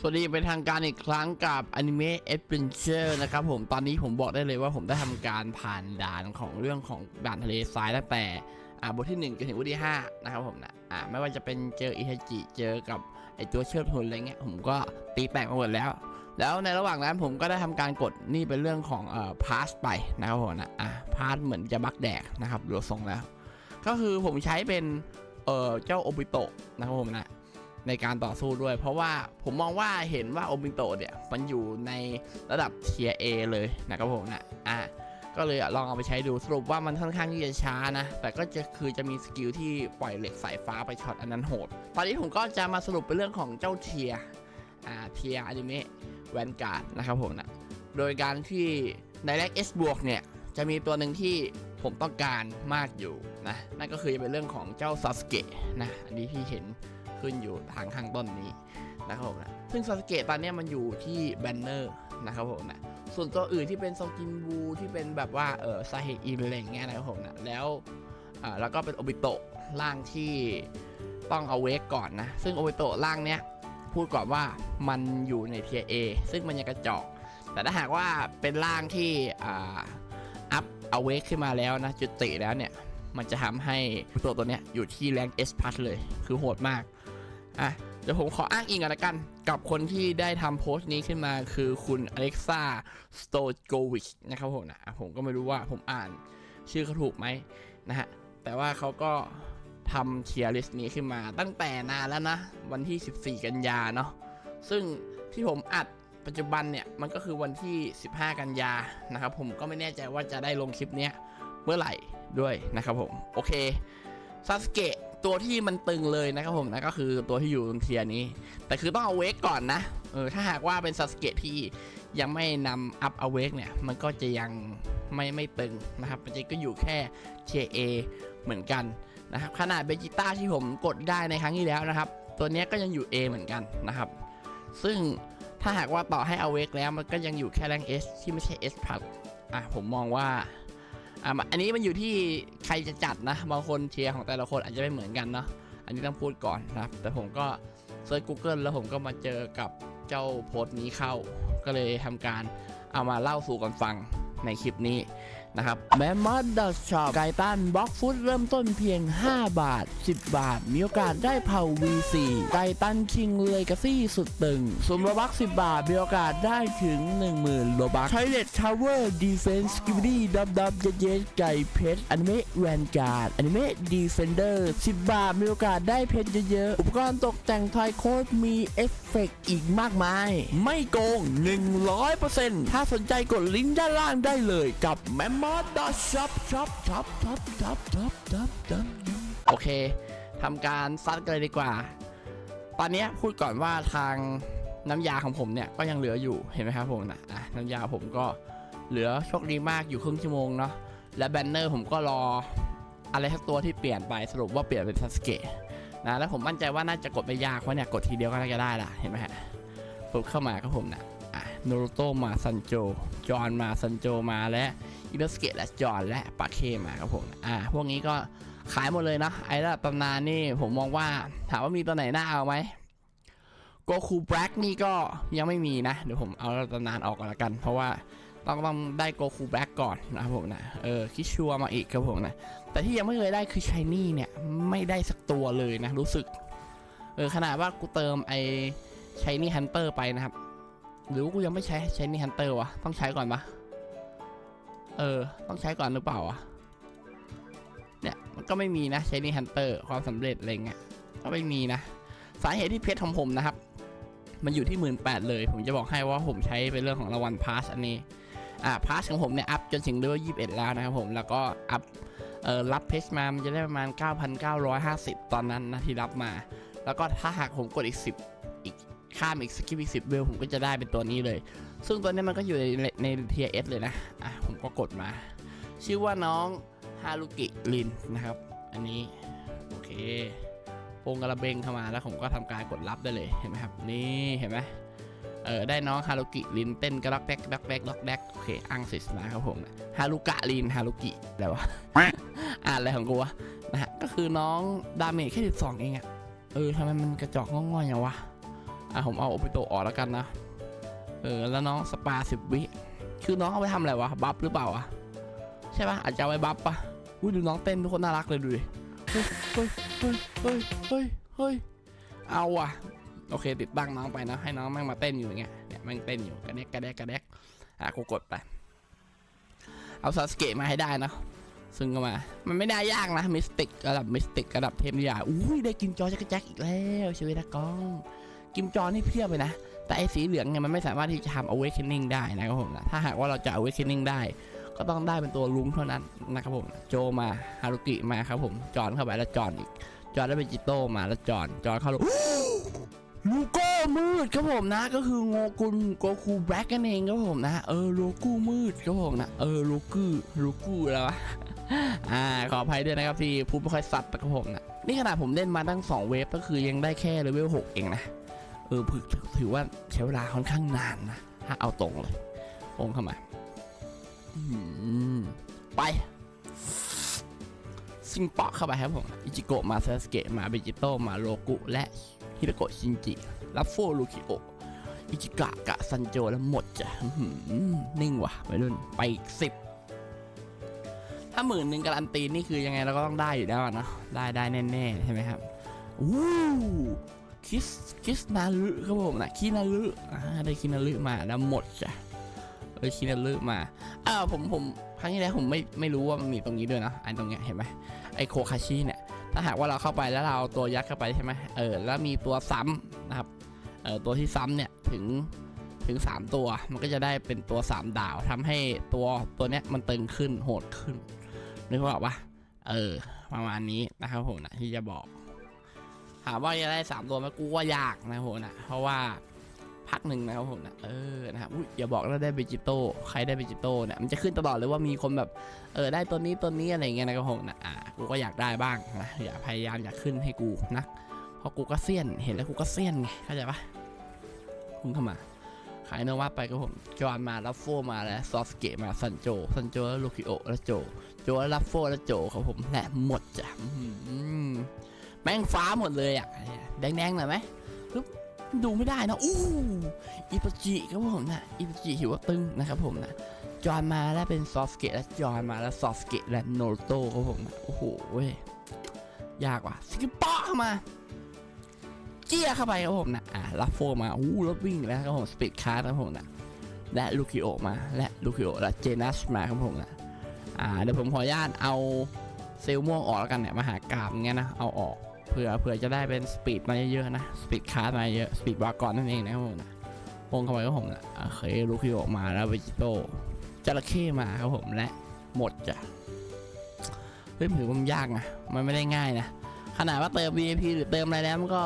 สวัสดีเป็นทางการอีกครั้งกับ Anime Adventure นะครับผมตอนนี้ผมบอกได้เลยว่าผมได้ทำการผ่านด่านของเรื่องของด่านทะเลทรายตั้งแต่อ่าบทที่1จนถึงบทที่5นะครับผมนะอ่าไม่ว่าจะเป็นเจออิเทจิเจอกับไอตัวเชือกทุนอะไรเงี้ยผมก็ตีแตกมาหมดแล้ว แล้วในระหว่างนั้นผมก็ได้ทำการกดนี่เป็นเรื่องของเอ่อพาสไปนะครับผมนะอ่าพาสเหมือนจะบักแดกนะครับดูทรงแล้ว ก็คือผมใช้เป็นเอ่อเจ้าโอบิโตะนะครับผมนะ ในการต่อสู้ด้วย เพราะว่าผมมองว่าเห็นว่าโอบิโตะเนี่ยมันอยู่ในระดับเทีย A เลยนะครับผมนะอะก็เลยลองเอาไปใช้ดูสรุปว่ามันค่อนข้างที่จะช้านะ แต่ก็จะคือจะมีสกิลที่ปล่อยเหล็กสายฟ้าไปช็อตอันนั้นโหด ตอนนี้ผมก็จะมาสรุปเป็นเรื่องของเจ้าเทียอ่าเทียอนิเมะแวนการ์ดนะครับผมนะโดยการที่ในแรก S บวกเนี่ยจะมีตัวหนึ่งที่ผมต้องการมากอยู่นะนั่นก็คือจะเป็นเรื่องของเจ้าซาสเกะนะอันนี้ที่เห็น ขึ้นอยู่ทางข้างต้นนี้นะครับผมนะซึ่งซาสเกะตอนเนี้ยมันอยู่ที่แบนเนอร์นะครับผมนะส่วนตัวอื่นที่เป็นโซกินบูที่เป็นแบบว่าเออซาเฮอินอะไรเงี้ยนะครับผมนะแล้วอ่าแล้วก็เป็นโอบิโตะร่างที่ต้องเอาเวกก่อนนะ ซึ่งโอบิโตะร่างเนี้ยพูดก่อนว่ามันอยู่ในเทียเอซึ่งมันยังกระจอกแต่ถ้าหากว่าเป็นร่างที่อ่าอัพเอาเวกขึ้นมาแล้วนะจุติแล้วเนี่ย มันจะทำให้ตัวตัวเนี้ยอยู่ที่แรง S พัทเลยคือโหดมากอะเดี๋ยวผมขออ้างอิงกันละกัน กับคนที่ได้ทำโพสต์นี้ขึ้นมาคือคุณอเล็กซ่าสโตโกวิชนะครับผมนะอะผมก็ไม่รู้ว่าผมอ่านชื่อเขาถูกไหมนะฮะ แต่ว่าเขาก็ทำเทียร์ลิสต์นี้ขึ้นมาตั้งแต่นานแล้วนะ วันที่ 14 กันยาเนาะซึ่งที่ผมอัดปัจจุบันเนี่ย มันก็คือวันที่ 15 กันยานะครับผมก็ไม่แน่ใจว่าจะได้ลงคลิปเนี้ยเมื่อไหร่ ด้วยนะครับผม โอเคซาสเกะตัวที่มันตึงเลยนะครับผมนะก็คือตัวที่อยู่บนเทียนี้ แต่คือต้องเอาเวกก่อนนะเออถ้าหากว่าเป็นซาสเกะที่ยังไม่นำอัพเอาเวกเนี่ย มันก็จะยังไม่ไม่ตึงนะครับมันจะก็อยู่แค่เทียเอเหมือนกันนะครับขนาดเบจิต้าที่ผมกดได้ในครั้งที่แล้วนะครับ ตัวนี้ก็ยังอยู่ A เหมือนกันนะครับ ซึ่งถ้าหากว่าต่อให้เอาเวกแล้วมันก็ยังอยู่แค่แรง S ที่ไม่ใช่ S พัดอะผมมองว่า อะอันนี้มันอยู่ที่ใครจะจัดนะบางคนเชียร์ของแต่ละคนอาจจะไม่เหมือนกันเนาะอันนี้ต้องพูดก่อนนะครับ แต่ผมก็เซิร์ช Google แล้วผมก็มาเจอกับเจ้าโพสต์นี้เข้า ก็เลยทำการเอามาเล่าสู่กันฟังในคลิปนี้ นะครับแมมมอดดอทช็อปไกตันบล็อกฟุตเริ่มต้นเพียง 5 บาท 10 บาท มีโอกาสได้เผา V4 ไกตันคิงเลกาซี่สุดตึงสมรบัก10 บาท มีโอกาสได้ถึง 10,000โลบักใช้เลดทาวเวอร์ดีเฟนส์กิบดี้ดับดับเจเจไก่เพชรอนิเมะแวนการ์ดอนิเมะดีเฟนเดอร์10 บาท มีโอกาสได้เพชรเยอะๆ อุปกรณ์ตกแต่งทอยโค้ดมีเอฟเฟกต์อีกมากมาย ไม่โกง 100%ถ้าสนใจกดลิงก์ด้านล่างได้เลยกับ m e m o d shop shop shop shop shop shop shop shop โอเคทำการซัดกันเลยดีกว่า ตอนนี้พูดก่อนว่าทางน้ำยาของผมเนี่ยก็ยังเหลืออยู่เห็นไหมครับผมนะอะน้ำยาผมก็เหลือโชคดีมากอยู่ครึ่งชั่วโมงเนาะและแบนเนอร์ผมก็รออะไรสักตัวที่เปลี่ยนไปสรุปว่าเปลี่ยนเป็นซัสเกะนะแล้วผมมั่นใจว่าน่าจะกดไม่ยากเพราะเนี่ยกดทีเดียวก็น่าจะได้ละเห็นไหมฮะปุ๊บเข้ามาครับผมนะอะโนโรโตมาซันโจจอนมาซันโจมาและ อินเดสเกะและจอนและปาเคมาครับผมอะพวกนี้ก็ขายหมดเลยนะไอ้ระดับตำนานนี่ผมมองว่าถามว่ามีตัวไหนน่าเอาไหมโกคูแบล็กนี่ก็ยังไม่มีนะ เดี๋ยวผมเอาตำนานออกก่อนละกัน เพราะว่าต้องต้องได้โกคูแบล็กก่อนนะครับผมนะเออคิชัวมาอีกครับผมนะ แต่ที่ยังไม่เคยได้คือชายนี่เนี่ย ไม่ได้สักตัวเลยนะ รู้สึก เออขนาดว่ากูเติมไอ้ชายนี่ฮันเตอร์ไปนะครับ หรือว่ากูยังไม่ใช้ชายนี่ฮันเตอร์วะต้องใช้ก่อนปะ เออ ต้องใช้ก่อนหรือเปล่าวะเนี่ยมันก็ไม่มีนะชายนี่ฮันเตอร์ความสำเร็จอะไรเงี้ยก็ไม่มีนะ สาเหตุที่เพชรของผมนะครับ มันอยู่ที่หมื่นแปดเลย ผมจะบอกให้ว่าผมใช้เป็นเรื่องของรางวัลพาสอันนี้อ่าพาสของผมเนี่ยอัพจนถึงเลเวลยี่สิบเอ็ดแล้วนะครับผมแล้วก็อัพเอ่อรับเพชรมามันจะได้ประมาณ 9,950 ตอนนั้นนะที่รับมา แล้วก็ถ้าหากผมกดอีก 10 อีกข้ามอีกสกิปอีก10เวลผมก็จะได้เป็นตัวนี้เลย ซึ่งตัวนี้มันก็อยู่ในในเทียเอสเลยนะ อะผมก็กดมา ชื่อว่าน้องฮารุกิลินนะครับ อันนี้ โอเคโปงกระเบงเข้ามาแล้วผมก็ทำการกดรับได้เลยเห็นไหมครับ นี่เห็นไหมเออได้น้องฮารุกิลินเต้นกระล็อกแดกด็อกแดกด็อกแดกโอเคอังสิสนะครับผมฮารุกะลินฮารุกิอะไรวะอ่านอะไรของกูวะนะฮะก็คือน้องดาเมจแค่12เองอะเออทำไมมันกระจอกงอๆอย่างวะอะผมเอาโอปิโตออกแล้วกันนะ เออแล้วน้องสปาสิบวิคือน้องเอาไปทำอะไรวะบัฟหรือเปล่าวะใช่ปะอาจจะเอาไว้บัฟปะอุ้ยดูน้องเต้นทุกคนน่ารักเลยดูดิเฮ้ยเฮ้ยเฮ้ยเฮ้ยเฮ้ยเฮ้ยเอาว่ะโอเค ติดตั้งน้องไปนะให้น้องแม่งมาเต้นอยู่อย่างเงี้ยเนี่ยแม่งเต้นอยู่กระแดกกระแดกกระแดกอะกูกดไป เอาซาสเกะมาให้ได้นะซึ่งก็มา มันไม่ได้ยากนะมิสติกระดับมิสติกระดับเทพนิยายอุ้ยได้กิมจอจักรแจ็คอีกแล้วชีวิตนักองกิมจอนี่เพียบเลยนะ แต่ไอ้สีเหลืองเนี่ยมันไม่สามารถที่จะทำ awakening ได้นะครับผมนะถ้าหากว่าเราจะ awakening ได้ ก็ต้องได้เป็นตัวลุงเท่านั้นนะครับผม โจมาฮารุกิมาครับผม จอนเข้าไปแล้วจอนอีก จอนได้เป็นจิโต้มาแล้วจอนจอนเข้าลูลูโก้มืดครับผมนะ ก็คือโงกุลโกคูแบล็กนั่นเองครับผมนะ เออโลกูมืดครับผมนะ เออโลกูโลกูแล้ววะอ่าขออภัยด้วยนะครับที่พูดไม่ค่อยสัตว์นะครับผมนะนี่ขนาดผมเล่นมาตั้ง 2 เวฟก็คือยังได้แค่เลเวล6เองนะ เออถือถือว่าใช้เวลาค่อนข้างนานนะถ้าเอาตรงเลยโองเข้ามาไปซิงเปาะเข้าไปครับผมอิจิโกะมาซาสเกะมาเบจิโตมาโลกุและฮิโรโกะชินจิรับโฟลูคิโออิจิกะกะซันโจแล้วหมดจ้ะนิ่งว่ะไปรุ่นไปอีกสิบถ้าหมื่นหนึ่งการันตีนี่คือยังไงเราก็ต้องได้อยู่แล้วอะนะได้ได้แน่ๆใช่ไหมครับวู้ คิสคิสนาลึครับผมนะคินาลึอ่าได้คินาลึมาแล้วหมดจ้ะเออคินาลึมาอ้าวผมผมครั้งที่แล้วผมไม่ไม่รู้ว่ามันมีตรงนี้ด้วยนะอันตรงเนี้ยเห็นไหมไอโคคาชิเนี่ยถ้าหากว่าเราเข้าไปแล้วเราเอาตัวยัดเข้าไปใช่ไหมเออแล้วมีตัวซ้ำนะครับเออตัวที่ซ้ำเนี่ยถึงถึง 3 ตัวมันก็จะได้เป็นตัว 3 ดาวทำให้ตัวตัวเนี้ยมันตึงขึ้นโหดขึ้นนึกว่าปะเออประมาณนี้นะครับผมนะที่จะบอก ถามว่าจะได้3ตัวไหมกูว่ายากนะผมนะเพราะว่าพักหนึ่งนะครับผมนะเออนะครับอุ๊ยอย่าบอกแล้วได้เบจิโต้ใครได้เบจิโต้เนี่ยมันจะขึ้นตลอดเลยว่ามีคนแบบเออได้ตัวนี้ตัวนี้อะไรเงี้ยนะครับผมนะอ่ากูก็อยากได้บ้างนะอย่าพยายามอยากขึ้นให้กูนะเพราะกูก็เซียนเห็นแล้วกูก็เซียนไงเข้าใจปะคุณเข้ามาขายโนวาไปครับผม จอนมาลัฟโฟมาแล้วซอสเกะมาซันโจซันโจแล้วลูคิโอแล้วโจ โจแล้วลัฟโฟแล้วโจครับผมและหมดจ้ะอื้อหือ แม่งฟ้าหมดเลยอะแดงๆหน่อยไหมดูไม่ได้นะอู้อิปจิครับผมนะอิปจิหิวตึงนะครับผมนะจอนมาแล้วเป็นซอฟเกตและจอนมาแล้วซอฟเกตและโนโตครับผมนะโอ้โหเว้ยยากว่ะสกิปเปาะเข้ามาเจี้ยเข้าไปครับผมนะอะลัฟโฟมาอู้รถวิ่งแล้วครับผมสปีดคาร์ครับผมนะและลูคิโอมาและลูคิโอและเจนัสมาครับผมนะอ่าเดี๋ยวผมขออนุญาตเอาเซลล์ม่วงออกแล้วกันเนี่ยมาหากราบเงี้ยนะเอาออก ผื่อเผื่อจะได้เป็นสปีดมาเยอะๆนะสปีดคาร์มาเยอะสปีดวากอนนั่นเองนะครับผมนะวงเข้าไปครับผมนะโอเคลูคิโอมาแล้วเวจิโตจระเข้มาครับผมและหมดจ้ะเฮ้ยถือว่ามันยากนะมันไม่ได้ง่ายนะขนาดว่าเติม VIP หรือเติมอะไรแล้วมันก็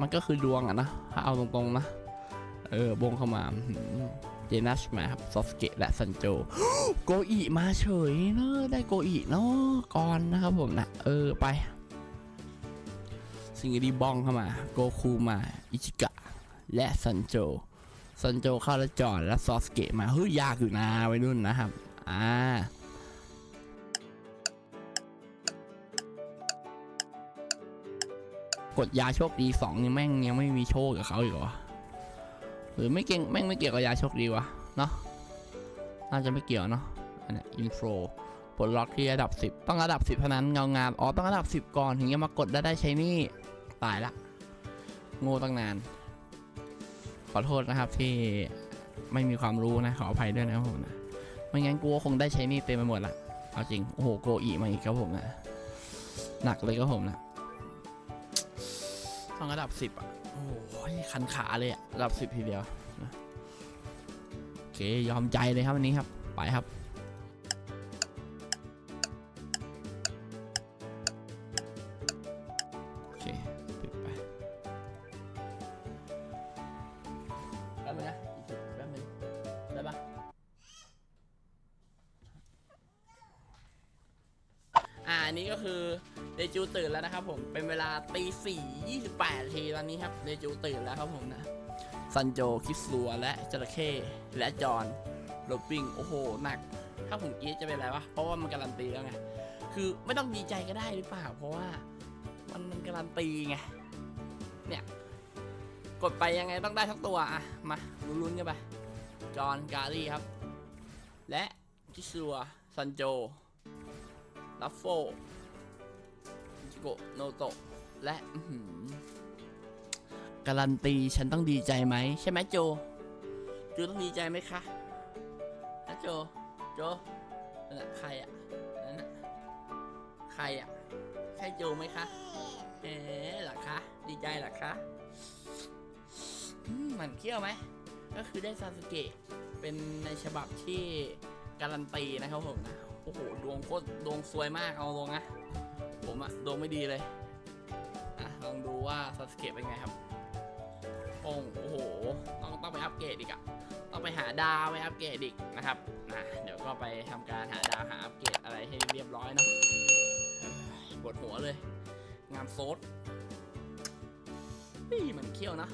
มันก็คือดวงอะนะถ้าเอาตรงๆนะ เออบงเข้ามาเจนัชมาครับซอสเกะและซันโจโกอิมาเฉยเนอะได้โกอิเนาะก่อนนะครับผมนะเออไป สิงห์ดีบองเข้ามา โกคูมา อิจิกะ และซันโจซันโจเข้าแล้วจอดแล้วซอสเกะมาเฮ้ยยากอยู่นะวัยรุ่นนะครับ อ่ากดยาโชคดีสองนี่แม่งยังไม่มีโชคกับเขาอีกเหรอหรือไม่เก่งแม่งไม่เกี่ยวกับยาโชคดีวะเนาะน่าจะไม่เกี่ยวเนาะอันนี้อินโฟปลดล็อกที่ระดับ 10 ต้องระดับ 10เท่านั้นเงางามอ๋อต้องระดับ 10 ก่อนถึงจะมากดได้ได้ใช้นี่ ตายละโง่ตั้งนาน ขอโทษนะครับที่ไม่มีความรู้นะขออภัยด้วยนะครับผมนะไม่งั้นกูคงได้ใช้นี่เต็มไปหมดละเอาจริงโอ้โหโกอีมาอีกครับผมนะหนักเลยครับผมนะต้องระดับสิบอะโอ้ยคันขาเลยอะระดับสิบทีเดียวนะโอเคยอมใจเลยครับวันนี้ครับ ไปครับ อันนี้ก็คือเดจูตื่นแล้วนะครับผมเป็นเวลาตีสี่ยี่สิบแปดทีตอนนี้ครับเดจูตื่นแล้วครับผมนะซันโจคิสลัวและจระเข้และจอนโรบิงโอ้โหหนัก ถ้าผมกรีดจะเป็นอะไรวะเพราะว่ามันการันตีแล้วไงคือไม่ต้องดีใจก็ได้หรือเปล่า เพราะว่ามันมันการันตีไงเนี่ยกดไปยังไงต้องได้ทั้งตัวอะมาลุ้นๆกันไปจอนการี่ครับ และคิชัวซันโจ ลัฟโฟจิโกโนโตะและการันตีฉันต้องดีใจไหม ใช่ไหมโจ โจต้องดีใจไหมคะนะโจ โจนั่นน่ะใครอะนั่นน่ะใครอะใช่โจไหมคะเอ๊ะเหรอคะดีใจหรอคะมันเขี้ยวไหมก็คือได้ซาสเกะเป็นในฉบับที่การันตีนะครับผมนะ อ้โหดวงโคตรดวงสวยมากเอาตรงนะผมอะดวงไม่ดีเลยอะลองดูว่าซาสึเกะเป็นไงครับโอ้โหต้องต้องไปอัปเกรดอีกอะต้องไปหาดาวไปอัปเกรดอีกนะครับนะเดี๋ยวก็ไปทำการหาดาวหาอัปเกรดอะไรให้เรียบร้อยเนาะปวดหัวเลย งานโซดเฮ้ยมันเขี้ยวนะ